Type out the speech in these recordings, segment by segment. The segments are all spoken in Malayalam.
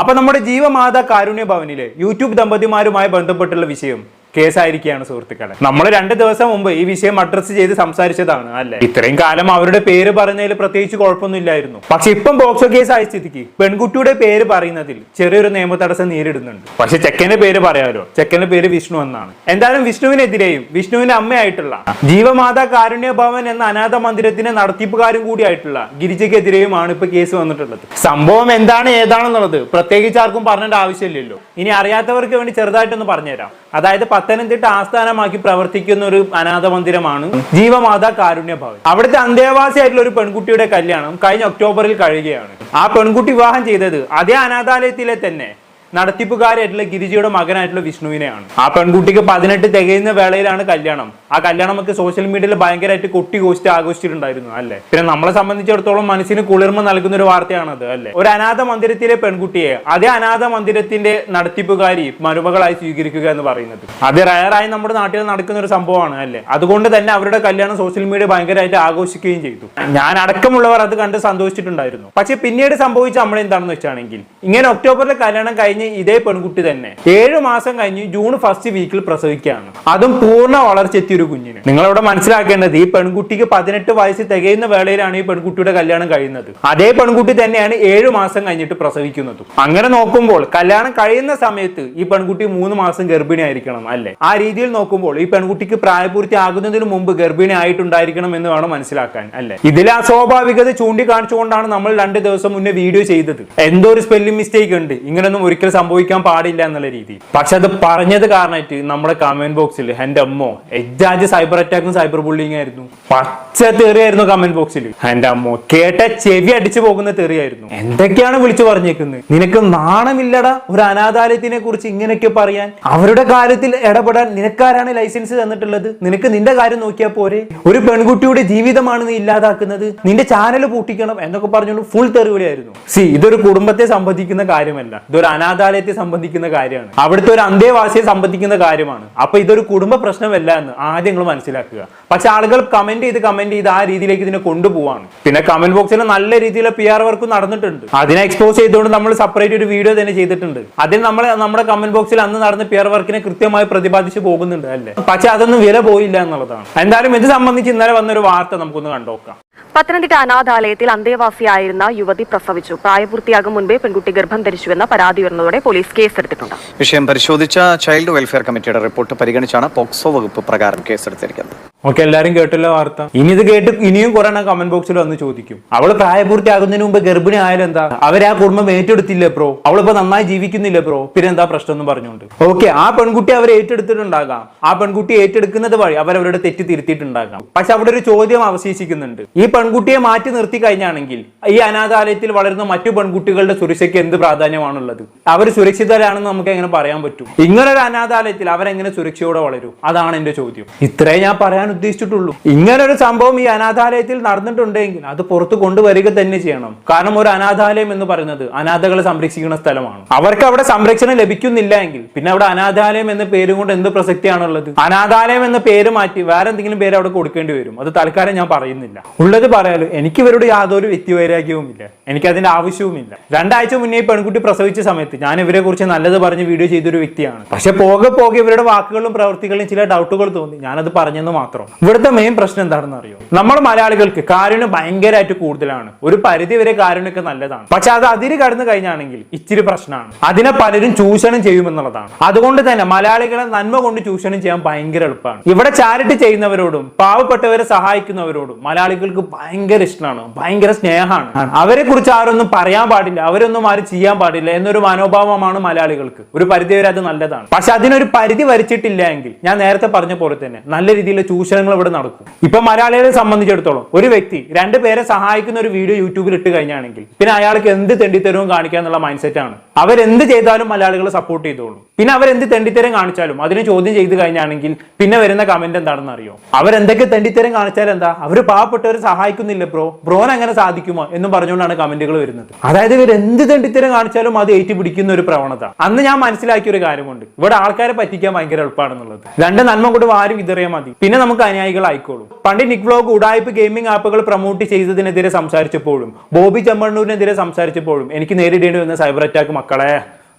അപ്പൊ നമ്മുടെ ജീവമാതാ കാരുണ്യ ഭവനിലെ യൂട്യൂബ് ദമ്പതിമാരുമായി ബന്ധപ്പെട്ടുള്ള വിഷയം. കേസായിരിക്കുകയാണ് സുഹൃത്തുക്കളെ. നമ്മൾ രണ്ട് ദിവസം മുമ്പ് ഈ വിഷയം അഡ്രസ്സ് ചെയ്ത് സംസാരിച്ചതാണ് അല്ലെ? ഇത്രയും കാലം അവരുടെ പേര് പറഞ്ഞതിൽ പ്രത്യേകിച്ച് കുഴപ്പമൊന്നുമില്ലായിരുന്നു. പക്ഷെ ഇപ്പം ബോക്സോ കേസ് ആയ സ്ഥിതിക്ക് പെൺകുട്ടിയുടെ പേര് പറയുന്നതിൽ ചെറിയൊരു നിയമ തടസ്സം നേരിടുന്നുണ്ട്. പക്ഷെ ചെക്കന്റെ പേര് പറയാലോ? ചെക്കന്റെ പേര് വിഷ്ണു എന്നാണ്. എന്തായാലും വിഷ്ണുവിനെതിരെയും വിഷ്ണുവിന്റെ അമ്മയായിട്ടുള്ള ജീവമാതാ കാരുണ്യ ഭവൻ എന്ന അനാഥ മന്ദിരത്തിന്റെ നടത്തിപ്പുകാരും കൂടിയായിട്ടുള്ള ഗിരിജയ്ക്കെതിരെയുമാണ് ഇപ്പൊ കേസ് വന്നിട്ടുള്ളത്. സംഭവം എന്താണ് ഏതാണെന്നുള്ളത് പ്രത്യേകിച്ച് ആർക്കും പറഞ്ഞേണ്ട ആവശ്യമില്ലല്ലോ. ഇനി അറിയാത്തവർക്ക് വേണ്ടി ചെറുതായിട്ടൊന്ന് പറഞ്ഞുതരാം. അതായത് പത്തനംതിട്ട ആസ്ഥാനമാക്കി പ്രവർത്തിക്കുന്ന ഒരു അനാഥ മന്ദിരമാണ് ജീവമാതാ കാരുണ്യ ഭവൻ. അവിടുത്തെ അന്തേവാസിയായിട്ടുള്ള ഒരു പെൺകുട്ടിയുടെ കല്യാണം കഴിഞ്ഞ ഒക്ടോബറിൽ കഴിയുകയാണ്. ആ പെൺകുട്ടി വിവാഹം ചെയ്തത് അതേ അനാഥാലയത്തിലെ തന്നെ നടത്തിപ്പുകാരായിട്ടുള്ള ഗിരിജയുടെ മകനായിട്ടുള്ള വിഷ്ണുവിനെയാണ്. ആ പെൺകുട്ടിക്ക് പതിനെട്ട് തികയുന്ന വേളയിലാണ് കല്യാണം. ആ കല്യാണം ഒക്കെ സോഷ്യൽ മീഡിയയിൽ ഭയങ്കരമായിട്ട് കൊട്ടി കോസ്റ്റ് ആഘോഷിച്ചിട്ടുണ്ടായിരുന്നു അല്ലേ? പിന്നെ നമ്മളെ സംബന്ധിച്ചിടത്തോളം മനസ്സിന് കുളിർമ നൽകുന്ന ഒരു വാർത്തയാണത് അല്ലേ? ഒരു അനാഥ മന്ദിരത്തിലെ പെൺകുട്ടിയെ അതേ അനാഥ മന്ദിരത്തിന്റെ നടത്തിപ്പുകാരി മരുമകളായി സ്വീകരിക്കുക എന്ന് പറയുന്നത്. അത് റയറായി നമ്മുടെ നാട്ടിൽ നടക്കുന്ന ഒരു സംഭവമാണ് അല്ലേ? അതുകൊണ്ട് തന്നെ അവരുടെ കല്യാണം സോഷ്യൽ മീഡിയ ഭയങ്കരമായിട്ട് ആഘോഷിക്കുകയും ചെയ്തു. ഞാൻ അടക്കമുള്ളവർ അത് കണ്ട് സന്തോഷിച്ചിട്ടുണ്ടായിരുന്നു. പക്ഷെ പിന്നീട് സംഭവിച്ച നമ്മൾ എന്താണെന്ന് വെച്ചാണെങ്കിൽ ഇങ്ങനെ ഒക്ടോബറിലെ കല്യാണം കഴിഞ്ഞ് ഇതേ പെൺകുട്ടി തന്നെ. ഏഴ് മാസം കഴിഞ്ഞ് ജൂൺ ഫസ്റ്റ് വീക്കിൽ പ്രസവിക്കുകയാണ്. അതും പൂർണ വളർച്ചെത്തിയ ഒരു കുഞ്ഞിന്. നിങ്ങളിവിടെ മനസ്സിലാക്കേണ്ടത് ഈ പെൺകുട്ടിക്ക് പതിനെട്ട് വയസ്സ് തികയുന്ന വേളയിലാണ് ഈ പെൺകുട്ടിയുടെ കല്യാണം കഴിയുന്നത്. അതേ പെൺകുട്ടി തന്നെയാണ് ഏഴ് മാസം കഴിഞ്ഞിട്ട് പ്രസവിക്കുന്നതും. അങ്ങനെ നോക്കുമ്പോൾ കല്യാണം കഴിയുന്ന സമയത്ത് ഈ പെൺകുട്ടി മൂന്ന് മാസം ഗർഭിണി ആയിരിക്കണം അല്ലെ? ആ രീതിയിൽ നോക്കുമ്പോൾ ഈ പെൺകുട്ടിക്ക് പ്രായപൂർത്തി ആകുന്നതിന് മുമ്പ് ഗർഭിണി ആയിട്ടുണ്ടായിരിക്കണം എന്ന് വേണം മനസ്സിലാക്കാൻ അല്ലെ? ഇതിലെ അസ്വാഭാവികത ചൂണ്ടിക്കാണിച്ചുകൊണ്ടാണ് നമ്മൾ രണ്ട് ദിവസം മുന്നേ വീഡിയോ ചെയ്തത്. എന്തോ ഒരു സ്പെല്ലിംഗ് മിസ്റ്റേക്ക് ഉണ്ട്. ഇങ്ങനൊന്നും ഒരിക്കലും സംഭവിക്കാൻ പാടില്ല എന്നുള്ള രീതി. പക്ഷെ അത് പറഞ്ഞത് കാരണമായിട്ട് നമ്മുടെ കമന്റ് ബോക്സിൽ എന്റെ അമ്മോ എജാജ് സൈബർ അറ്റാക്കും സൈബർ ബുള്ളിങ് ആയിരുന്നു. പച്ച തെറിയായിരുന്നു കമന്റ് ബോക്സിൽ എന്റെ അമ്മോ കേട്ട ചെവി അടിച്ചു പോകുന്ന തെറിയായിരുന്നു. എന്തൊക്കെയാണ് വിളിച്ചു പറഞ്ഞേക്കുന്നത്? നിനക്ക് നാണമില്ലടാ ഒരു അനാഥാലയത്തിനെ കുറിച്ച് ഇങ്ങനെയൊക്കെ പറയാൻ. അവരുടെ കാര്യത്തിൽ ഇടപെടാൻ നിനക്കാരാണ് ലൈസൻസ് തന്നിട്ടുള്ളത്. നിനക്ക് നിന്റെ കാര്യം നോക്കിയാൽ പോരെ. ഒരു പെൺകുട്ടിയുടെ ജീവിതമാണ് നീ ഇല്ലാതാക്കുന്നത്. നിന്റെ ചാനൽ പൂട്ടിക്കണം എന്നൊക്കെ പറഞ്ഞുകൊണ്ട് ഫുൾ തെറിവിളിയായിരുന്നു. സി ഇതൊരു കുടുംബത്തെ സംബന്ധിക്കുന്ന കാര്യമല്ല. ഇതൊരു അനാഥാലയത്തെ സംബന്ധിക്കുന്ന കാര്യമാണ്. അവിടുത്തെ ഒരു അന്തേവാസിയെ സംബന്ധിക്കുന്ന കാര്യമാണ്. അപ്പൊ ഇതൊരു കുടുംബ പ്രശ്നമല്ല എന്ന് ആദ്യം നിങ്ങൾ മനസ്സിലാക്കുക. പക്ഷെ ആളുകൾ കമന്റ് ചെയ്ത് കമന്റ് ചെയ്ത് ആ രീതിയിലേക്ക് ഇതിനെ കൊണ്ടുപോവാണ്. പിന്നെ കമന്റ് ബോക്സിൽ നല്ല രീതിയിലുള്ള പി ആർ വർക്ക് നടന്നിട്ടുണ്ട്. അതിനെ എക്സ്പോസ് ചെയ്തുകൊണ്ട് നമ്മൾ സെപ്പറേറ്റ് ഒരു വീഡിയോ തന്നെ ചെയ്തിട്ടുണ്ട്. അതിൽ നമ്മൾ നമ്മുടെ കമന്റ് ബോക്സിൽ അന്ന് നടന്ന പി ആർ വർക്കിനെ കൃത്യമായി പ്രതിപാദിച്ച് പോകുന്നുണ്ട് അല്ലേ? പക്ഷെ അതൊന്നും വില പോയില്ല എന്നുള്ളതാണ്. എന്തായാലും ഇത് സംബന്ധിച്ച് ഇന്നലെ വന്നൊരു വാർത്ത നമുക്കൊന്ന് കണ്ടോക്കാം. പത്തനംതിട്ട അനാഥാലയത്തിൽ അന്തേവാസിയായിരുന്ന യുവതി പ്രസവിച്ചു. പ്രായപൂർത്തിയാകും മുൻപേ പെൺകുട്ടി ഗർഭം ധരിച്ചുവെന്ന പരാതി ഉയർന്നതോടെ പോലീസ് കേസെടുത്തിട്ടുണ്ട്. വിഷയം പരിശോധിച്ച ചൈൽഡ് വെൽഫെയർ കമ്മിറ്റിയുടെ റിപ്പോർട്ട് പരിഗണിച്ചാണ് പോക്സോ വകുപ്പ് പ്രകാരം കേസെടുത്തിരിക്കുന്നത്. ഓക്കെ എല്ലാരും കേട്ടല്ലോ വാർത്ത? ഇനി ഇത് കേട്ട് ഇനിയും കുറെ എണ്ണം കമന്റ് ബോക്സിൽ വന്ന് ചോദിക്കും. അവൾ പ്രായപൂർത്തിയാകുന്നതിന് മുമ്പ് ഗർഭിണി ആയാലും എന്താ? അവരെ ആ കുടുംബം ഏറ്റെടുത്തില്ലേ ബ്രോ അവളിപ്പോ നന്നായി ജീവിക്കുന്നില്ലേ ബ്രോ പിന്നെ എന്താ പ്രശ്നം എന്ന് പറഞ്ഞുകൊണ്ട്. ഓക്കെ ആ പെൺകുട്ടി അവർ ഏറ്റെടുത്തിട്ടുണ്ടാകാം. ആ പെൺകുട്ടി ഏറ്റെടുക്കുന്നത് വഴി അവരവരുടെ തെറ്റ് തിരുത്തിയിട്ടുണ്ടാകാം. പക്ഷെ അവിടെ ഒരു ചോദ്യം അവശേഷിക്കുന്നുണ്ട്. ഈ പെൺകുട്ടിയെ മാറ്റി നിർത്തി കഴിഞ്ഞാണെങ്കിൽ ഈ അനാഥാലയത്തിൽ വളരുന്ന മറ്റു പെൺകുട്ടികളുടെ സുരക്ഷയ്ക്ക് എന്ത് പ്രാധാന്യമാണുള്ളത്? അവർ സുരക്ഷിതരാണെന്ന് നമുക്ക് എങ്ങനെ പറയാൻ പറ്റും? ഇങ്ങനൊരു അനാഥാലയത്തിൽ അവരെങ്ങനെ സുരക്ഷയോടെ വളരും? അതാണ് എന്റെ ചോദ്യം. ഇത്രേ ഞാൻ പറയാൻ ഉദ്ദേശിച്ചിട്ടുള്ളൂ. ഇങ്ങനെ ഒരു സംഭവം ഈ അനാഥാലയത്തിൽ നടന്നിട്ടുണ്ടെങ്കിൽ അത് പുറത്തു കൊണ്ടുവരിക തന്നെ ചെയ്യണം. കാരണം ഒരു അനാഥാലയം എന്ന് പറയുന്നത് അനാഥകളെ സംരക്ഷിക്കുന്ന സ്ഥലമാണ്. അവർക്ക് അവിടെ സംരക്ഷണം ലഭിക്കുന്നില്ല എങ്കിൽ പിന്നെ അവിടെ അനാഥാലയം എന്ന പേരും കൊണ്ട് എന്ത് പ്രസക്തിയാണുള്ളത്? അനാഥാലയം എന്ന പേര് മാറ്റി വേറെ എന്തെങ്കിലും പേര് അവിടെ കൊടുക്കേണ്ടി വരും. അത് തൽക്കാലം ഞാൻ പറയുന്നില്ല. ഉള്ളത് പറയാലോ എനിക്ക് ഇവരോട് യാതൊരു വ്യക്തിവൈരാഗ്യവുമില്ല. എനിക്ക് അതിന്റെ ആവശ്യവുമില്ല. രണ്ടാഴ്ച മുന്നേ പെൺകുട്ടി പ്രസവിച്ച സമയത്ത് ഞാൻ ഇവരെ കുറിച്ച് നല്ലത് പറഞ്ഞ് വീഡിയോ ചെയ്തൊരു വ്യക്തിയാണ്. പക്ഷെ പോകെ പോകെ ഇവരുടെ വാക്കുകളും പ്രവൃത്തികളും ചില ഡൗട്ടുകൾ തോന്നി. ഞാനത് പറഞ്ഞെന്ന് മാത്രം. ഇവിടുത്തെ മെയിൻ പ്രശ്നം എന്താണെന്ന് അറിയോ? നമ്മൾ മലയാളികൾക്ക് കാരുണ്യം ഭയങ്കരമായിട്ട് കൂടുതലാണ്. ഒരു പരിധി വരെ കാരുണ്യൊക്കെ നല്ലതാണ്. പക്ഷെ അത് അതിര് കടന്നു കഴിഞ്ഞാണെങ്കിൽ ഇച്ചിരി പ്രശ്നമാണ്. അതിനെ പലരും ചൂഷണം ചെയ്യുമെന്നുള്ളതാണ്. അതുകൊണ്ട് തന്നെ മലയാളികളെ നന്മ കൊണ്ട് ചൂഷണം ചെയ്യാൻ ഭയങ്കര എളുപ്പമാണ്. ഇവിടെ ചാരിറ്റി ചെയ്യുന്നവരോടും പാവപ്പെട്ടവരെ സഹായിക്കുന്നവരോടും മലയാളികൾക്ക് ഭയങ്കര ഇഷ്ടമാണ്. ഭയങ്കര സ്നേഹമാണ്. അവരെ കുറിച്ച് ആരൊന്നും പറയാൻ പാടില്ല. അവരൊന്നും ആരും ചെയ്യാൻ പാടില്ല എന്നൊരു മനോഭാവമാണ് മലയാളികൾക്ക്. ഒരു പരിധി വരെ അത് നല്ലതാണ്. പക്ഷെ അതിനൊരു പരിധി വരച്ചിട്ടില്ല എങ്കിൽ ഞാൻ നേരത്തെ പറഞ്ഞ പോലെ തന്നെ നല്ല രീതിയിലുള്ള ചൂഷണങ്ങൾ ഇവിടെ നടക്കും. ഇപ്പൊ മലയാളികളെ സംബന്ധിച്ചിടത്തോളം ഒരു വ്യക്തി രണ്ട് പേരെ സഹായിക്കുന്ന ഒരു വീഡിയോ യൂട്യൂബിൽ ഇട്ട് കഴിഞ്ഞാണെങ്കിൽ പിന്നെ അയാൾക്ക് എന്ത് തെണ്ടിത്തരവും കാണിക്കുക എന്നുള്ള മൈൻഡ് സെറ്റ് ആണ്. അവരെന്ത് ചെയ്താലും മലയാളികളെ സപ്പോർട്ട് ചെയ്തോളും. പിന്നെ അവരെന്ത് തെണ്ടിത്തരം കാണിച്ചാലും അതിനെ ചോദ്യം ചെയ്ത് കഴിഞ്ഞാണെങ്കിൽ പിന്നെ വരുന്ന കമന്റ് എന്താണെന്ന് അറിയോ? അവരെന്തൊക്കെ തെണ്ടിത്തരം കാണിച്ചാൽ എന്താ? അവർ പാവപ്പെട്ടവരെ സഹായിക്കുന്നില്ല ബ്രോ ബ്രോൻ അങ്ങനെ സാധിക്കുമോ എന്ന് പറഞ്ഞുകൊണ്ടാണ് കമന്റുകൾ വരുന്നത്. അതായത് ഇവർ എന്ത് തെണ്ടിത്തരം കാണിച്ചാലും അത് ഏറ്റു പിടിക്കുന്ന ഒരു പ്രവണത. അന്ന് ഞാൻ മനസ്സിലാക്കിയ ഒരു കാര്യമുണ്ട്. ഇവിടെ ആൾക്കാരെ പറ്റിക്കാൻ ഭയങ്കര എളുപ്പമാണെന്നുള്ളത്. രണ്ട് നന്മ കൊണ്ട് ആരും ഇതറിയാൽ മതി. പിന്നെ നമുക്ക് നമുക്ക് അനുയായികളായിക്കോളും പണ്ട് നിക് വ്ലോഗ് ഉടായ്പ് ഗെയിമിംഗ് ആപ്പുകൾ പ്രൊമോട്ട് ചെയ്തതിനെതിരെ സംസാരിച്ചപ്പോഴും ബോബി ചെമ്മണ്ണൂരിനെതിരെ സംസാരിച്ചപ്പോഴും എനിക്ക് നേരിടേണ്ടി വന്ന സൈബർ അറ്റാക്ക് മക്കളെ.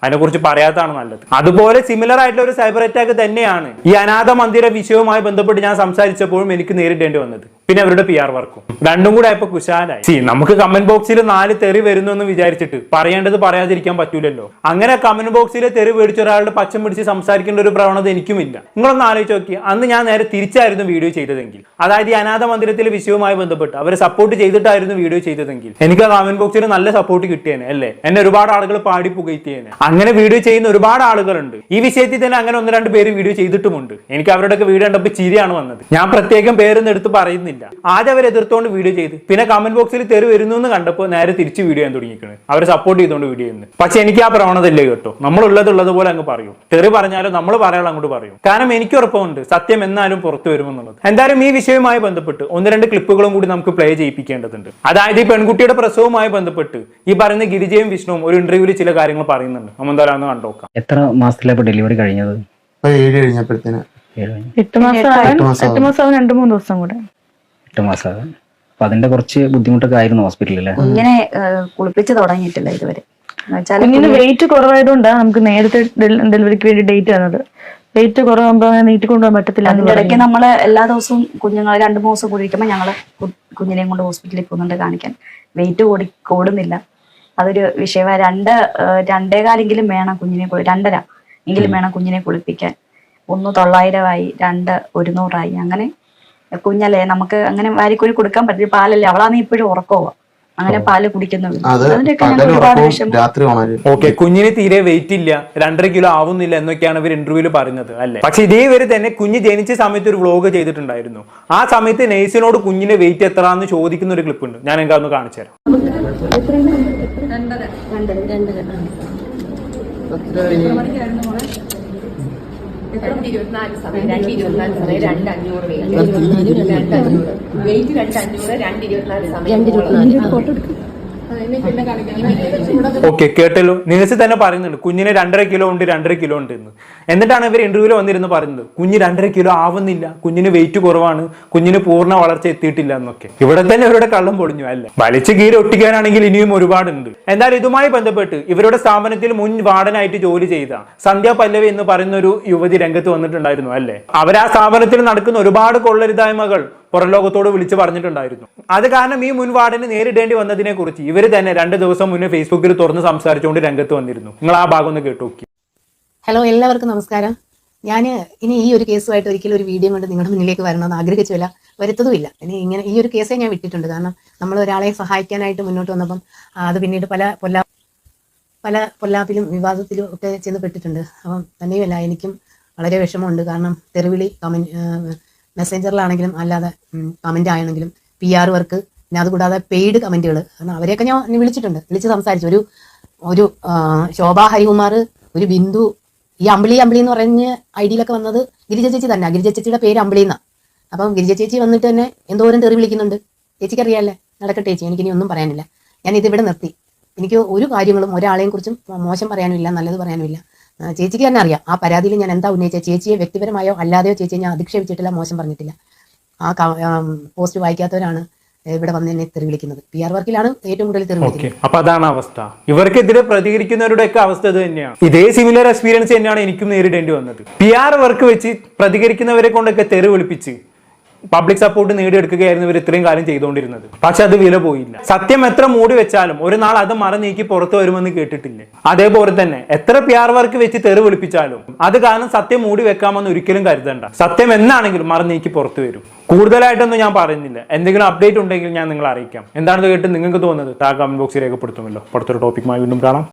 അതിനെക്കുറിച്ച് പറയാത്തതാണ് നല്ലത്. അതുപോലെ സിമിലർ ആയിട്ടുള്ള ഒരു സൈബർ അറ്റാക്ക് തന്നെയാണ് ഈ അനാഥ മന്ദിര വിഷയവുമായി ബന്ധപ്പെട്ട് ഞാൻ സംസാരിച്ചപ്പോഴും എനിക്ക് നേരിടേണ്ടി വന്നത്. പിന്നെ അവരുടെ പി ആർ വർക്കും. രണ്ടും കൂടെ ആയപ്പോ കുശാലായി. സി നമുക്ക് കമന്റ് ബോക്സിൽ നാല് തെറി വരുന്നു എന്ന് വിചാരിച്ചിട്ട് പറയേണ്ടത് പറയാതിരിക്കാൻ പറ്റൂലല്ലോ. അങ്ങനെ കമന്റ് ബോക്സിൽ തെറി മേടിച്ച ഒരാളുടെ പച്ചം പിടിച്ച് സംസാരിക്കേണ്ട ഒരു പ്രവണത എനിക്കുമില്ല. നിങ്ങളൊന്ന് ആലോചിച്ച് നോക്കി അന്ന് ഞാൻ നേരെ തിരിച്ചായിരുന്നു വീഡിയോ ചെയ്തതെങ്കിൽ. അതായത് ഈ അനാഥ മന്ദിരത്തിലെ വിഷയവുമായി ബന്ധപ്പെട്ട് അവരെ സപ്പോർട്ട് ചെയ്തിട്ടായിരുന്നു വീഡിയോ ചെയ്തതെങ്കിൽ. എനിക്ക് ആ കമന്റ് ബോക്സിൽ നല്ല സപ്പോർട്ട് കിട്ടിയേനെ അല്ലേ? എന്നെ ഒരുപാട് ആളുകൾ പാടി പുകയറ്റിയേനെ അങ്ങനെ വീഡിയോ ചെയ്യുന്ന ഒരുപാട് ആളുകളുണ്ട്. ഈ വിഷയത്തിൽ തന്നെ അങ്ങനെ ഒന്ന് രണ്ട് പേര് വീഡിയോ ചെയ്തിട്ടുമുണ്ട്. എനിക്ക് അവരുടെയൊക്കെ വീഡിയോ കണ്ടപ്പോൾ ചിരിയാണ് വന്നത്. ഞാൻ പ്രത്യേകം പേരൊന്നും എടുത്ത് പറയുന്നില്ല. ആദ്യം അവർ എതിർത്തുകൊണ്ട് വീഡിയോ ചെയ്ത്. പിന്നെ കമന്റ് ബോക്സിൽ തെറി വരുന്നു എന്ന് കണ്ടപ്പോൾ നേരെ തിരിച്ച് വീഡിയോ ചെയ്യാൻ തുടങ്ങിക്കുന്നത് അവരെ സപ്പോർട്ട് ചെയ്തുകൊണ്ട് വീഡിയോ ചെയ്യുന്നത്. പക്ഷെ എനിക്ക് ആ പ്രവണത ഇല്ലേ കേട്ടോ. നമ്മളുള്ളത് ഉള്ളത് പോലെ അങ്ങ് പറയും. തെറി പറഞ്ഞാലും നമ്മൾ പറയാൻ അങ്ങോട്ട് പറയും. കാരണം എനിക്ക് ഉറപ്പുണ്ട് സത്യം എന്നാലും പുറത്തു വരുമെന്നുള്ളത്. എന്തായാലും ഈ വിഷയവുമായി ബന്ധപ്പെട്ട് ഒന്ന് രണ്ട് ക്ലിപ്പുകളും കൂടി നമുക്ക് പ്ലേ ചെയ്യിപ്പിക്കേണ്ടതുണ്ട്. അതായത് ഈ പെൺകുട്ടിയുടെ പ്രസവവുമായി ബന്ധപ്പെട്ട് ഈ പറയുന്ന ഗിരിജയും വിഷ്ണുവും ഒരു ഇന്റർവ്യൂവിൽ ചില കാര്യങ്ങൾ പറയുന്നുണ്ട്. നമ്മൾ എന്തായാലും ഒന്ന് കണ്ടോക്കാം എത്ര മാസത്തിലാണ് ഡെലിവറി കഴിഞ്ഞത്? ഇപ്പൊ ഏഴ് കഴിഞ്ഞപ്പോഴത്തേന്. ഏഴ് കഴിഞ്ഞ്. എട്ട് മാസം ആവാൻ എട്ട് മാസം എട്ട് മാസം ആവാൻ രണ്ട് മൂന്ന് ദിവസം കൂടെ. എട്ട് മാസം അപ്പൊ അതിന്റെ കുറച്ച് ബുദ്ധിമുട്ടൊക്കെ ആയിരുന്നു ഹോസ്പിറ്റലിൽ അല്ലേ? ഇങ്ങനെ കുളിപ്പിച്ച് തുടങ്ങിയിട്ടില്ല ഇതുവരെ. എന്ന് വെച്ചാൽ കുഞ്ഞിന് വെയിറ്റ് കുറവായതുകൊണ്ടാണ് നമുക്ക് നേരത്തെ ഡെലിവറിക്ക് വേണ്ടി ഡേറ്റ് തന്നത്. വെയിറ്റ് കുറവാകുമ്പോൾ അങ്ങനെ നീട്ടി കൊണ്ടുപോകാൻ പറ്റത്തില്ല എന്ന് അതിന്റെ ഇടയ്ക്ക് പറഞ്ഞു. നമ്മൾ എല്ലാ ദിവസവും കുഞ്ഞുങ്ങൾ രണ്ട് മൂന്ന് ദിവസം കൂടിയിരിക്കുമ്പോൾ ഞങ്ങൾ കുഞ്ഞിനെയും കൊണ്ട് ഹോസ്പിറ്റലിൽ പോകുന്നുണ്ട് കാണിക്കാൻ. വെയിറ്റ് കൂടി കൂടുന്നില്ല. അതൊരു വിഷയമായി. രണ്ട് രണ്ടേകാലെങ്കിലും വേണം കുഞ്ഞിനെ രണ്ടര എങ്കിലും വേണം കുഞ്ഞിനെ കുളിപ്പിക്കാൻ. ഒന്ന് തൊള്ളായിരമായി രണ്ട് ഒരുന്നൂറായി. അങ്ങനെ കുഞ്ഞല്ലേ നമുക്ക് അങ്ങനെ വാരിക്കൂലി കൊടുക്കാൻ പറ്റില്ല. പാലല്ലേ അവളാണ് ഇപ്പോഴും ഉറക്കോവാ. അങ്ങനെ പാൽ കുടിക്കുന്നുണ്ട്. അത് അതിന്റെയൊക്കെ പകൽ ഒരുപാട് വിഷമം. രാത്രി ഉണരും. ഓക്കെ കുഞ്ഞിന് തീരെ വെയിറ്റ് ഇല്ല. രണ്ടര കിലോ ആവുന്നില്ല എന്നൊക്കെയാണ് ഇവർ ഇന്റർവ്യൂവിൽ പറഞ്ഞത് അല്ലെ? പക്ഷെ ഇതേ ഇവർ തന്നെ കുഞ്ഞ് ജനിച്ച സമയത്ത് ഒരു വ്ലോഗ് ചെയ്തിട്ടുണ്ടായിരുന്നു. ആ സമയത്ത് നേഴ്സിനോട് കുഞ്ഞിന്റെ വെയിറ്റ് എത്ര എന്ന് ചോദിക്കുന്ന ഒരു ക്ലിപ്പ് ഉണ്ട്. ഞാൻ എനിക്ക് ഒന്ന് കാണിച്ചു തരാം. ഇരുപത്തിനാല് സമയം രണ്ട് ഇരുപത്തിനാല് സമയം. രണ്ട് അഞ്ഞൂറ് വെയിറ്റ് രണ്ട് അഞ്ഞൂറ് വെയിറ്റ് രണ്ട് അഞ്ഞൂറ് രണ്ട് ഇരുപത്തിനാല് സമയം ഓക്കെ കേട്ടല്ലോ. നേഴ്സ് തന്നെ പറയുന്നുണ്ട് കുഞ്ഞിന് രണ്ടര കിലോ ഉണ്ട് രണ്ടര കിലോ ഉണ്ട് എന്ന്. എന്നിട്ടാണ് ഇവർ ഇന്റർവ്യൂവിൽ വന്നിരുന്ന് പറയുന്നത് കുഞ്ഞ് രണ്ടര കിലോ ആവുന്നില്ല കുഞ്ഞിന് വെയിറ്റ് കുറവാണ് കുഞ്ഞിന് പൂർണ വളർച്ച എത്തിയിട്ടില്ല എന്നൊക്കെ. ഇവിടെ തന്നെ ഇവരുടെ കള്ളം പൊടിഞ്ഞു അല്ല? വലിച്ച് കീര ഒട്ടിക്കാനാണെങ്കിൽ ഇനിയും ഒരുപാടുണ്ട്. എന്നാൽ ഇതുമായി ബന്ധപ്പെട്ട് ഇവരുടെ സ്ഥാപനത്തിൽ മുൻ വാർഡനായിട്ട് ജോലി ചെയ്ത സന്ധ്യ പല്ലവി എന്ന് പറയുന്ന ഒരു യുവതി രംഗത്ത് വന്നിട്ടുണ്ടായിരുന്നു അല്ലേ? അവർ ആ സ്ഥാപനത്തിൽ നടക്കുന്ന ഒരുപാട് കൊള്ളരുതായ്മകൾ പുറംലോകത്തോട് വിളിച്ചു പറഞ്ഞിട്ടുണ്ടായിരുന്നു. അത് കാരണം ഈ മുൻ നേരിടേണ്ടി വന്നതിനെ കുറിച്ച് ഇവർ തന്നെ രണ്ട് ദിവസം മുന്നേ ഫേസ്ബുക്കിൽ തുറന്ന് സംസാരിച്ചുകൊണ്ട് രംഗത്ത് വന്നിരുന്നു. നിങ്ങൾ ആ ഭാഗം ഒന്ന് കേട്ടു ഹലോ എല്ലാവർക്കും നമസ്കാരം. ഞാൻ ഇനി ഈ ഒരു കേസുമായിട്ട് ഒരിക്കലും ഒരു വീഡിയോ കൊണ്ട് നിങ്ങളുടെ മുന്നിലേക്ക് വരണമെന്ന് ആഗ്രഹിച്ചില്ല വരുത്തതുമില്ല. ഇനി ഇങ്ങനെ ഈ ഒരു കേസേ ഞാൻ വിട്ടിട്ടുണ്ട്. കാരണം നമ്മൾ ഒരാളെ സഹായിക്കാനായിട്ട് മുന്നോട്ട് വന്നപ്പം അത് പിന്നീട് പല പൊല്ലാ പല പൊല്ലാപ്പിലും വിവാദത്തിലും ഒക്കെ ചെന്ന് പെട്ടിട്ടുണ്ട്. അപ്പം തന്നെയുമല്ല എനിക്കും വളരെ വിഷമമുണ്ട്. കാരണം തെറിവിളി കമന്റ് മെസ്സഞ്ചറിലാണെങ്കിലും അല്ലാതെ കമന്റ് ആണെങ്കിലും പി ആർ വർക്ക് പിന്നെ അതുകൂടാതെ പെയ്ഡ് കമന്റുകൾ കാരണം അവരെയൊക്കെ ഞാൻ വിളിച്ചിട്ടുണ്ട്. വിളിച്ച് സംസാരിച്ചു. ഒരു ഒരു ശോഭാ ഹരികുമാർ ഒരു ബിന്ദു ഈ അമ്പിളി അമ്പിളി എന്ന് പറഞ്ഞ് ഡിയിലൊക്കെ വന്നത് ഗിരിജ ചേച്ചി തന്നെ. ഗിരിജ ചേച്ചിയുടെ പേര് അമ്പിളി എന്നാണ് അപ്പം ഗിരിജ ചേച്ചി വന്നിട്ട് തന്നെ എന്തോരം തെറി വിളിക്കുന്നുണ്ട്. ചേച്ചിക്ക് അറിയാമല്ലേ നടക്കട്ടെ ചേച്ചി. എനിക്കിനി ഒന്നും പറയാനില്ല. ഞാൻ ഇതിവിടെ നിർത്തി. എനിക്ക് ഒരു കാര്യങ്ങളും ഒരാളെയും കുറിച്ചും മോശം പറയാനുമില്ല നല്ലത് പറയാനുമില്ല. ചേച്ചിക്ക് തന്നെ അറിയാം. ആ പരാതിയിൽ ഞാൻ എന്താ ഉന്നയിച്ച ചേച്ചിയെ വ്യക്തിപരമായോ അല്ലാതെയോ ചേച്ചിയെ ഞാൻ അധിക്ഷേപിച്ചിട്ടില്ല മോശം പറഞ്ഞിട്ടില്ല. ആ പോസ്റ്റ് വായിക്കാത്തവരാണ് ഇവിടെ വന്ന് എന്നെ തെറി വിളിക്കുന്നത്. പി ആർ വർക്കിലാണ് ഏറ്റവും കൂടുതൽ തെറി വിളിക്കുന്നത്. അപ്പൊ അതാണ് അവസ്ഥ. ഇവർക്കെതിരെ പ്രതികരിക്കുന്നവരുടെ ഒക്കെ അവസ്ഥ ഇത് തന്നെയാണ്. ഇതേ സിമിലർ എക്സ്പീരിയൻസ് തന്നെയാണ് എനിക്കും നേരിടേണ്ടി വന്നത്. പി ആർ വർക്ക് വെച്ച് പ്രതികരിക്കുന്നവരെ കൊണ്ടൊക്കെ തെറി വിളിപ്പിച്ച് പബ്ലിക് സപ്പോർട്ട് നേടിയെടുക്കുകയായിരുന്നു ഇവർ ഇത്രയും കാലം ചെയ്തുകൊണ്ടിരുന്നത്. പക്ഷെ അത് വില പോയില്ല. സത്യം എത്ര മൂടി വെച്ചാലും ഒരു നാൾ അത് മറ നീക്കി പുറത്തു വരുമെന്ന് കേട്ടിട്ടില്ലേ? അതേപോലെ തന്നെ എത്ര പി ആർ വർക്ക് വെച്ച് തെറി വിളിപ്പിച്ചാലും അത് കാരണം സത്യം മൂടി വെക്കാമെന്ന് ഒരിക്കലും കരുതണ്ട. സത്യം എന്നാണെങ്കിലും മറ നീക്കി പുറത്തു വരും. കൂടുതലായിട്ടൊന്നും ഞാൻ പറയുന്നില്ല. എന്തെങ്കിലും അപ്ഡേറ്റ് ഉണ്ടെങ്കിൽ ഞാൻ നിങ്ങളെ അറിയിക്കാം. എന്താണെന്ന് കേട്ട് നിങ്ങൾക്ക് തോന്നുന്നത് താ കമന്റ് ബോക്സിൽ രേഖപ്പെടുത്തുമല്ലോ. പുറത്തൊരു ടോപ്പിക്കുമായി വീണ്ടും കാണാം.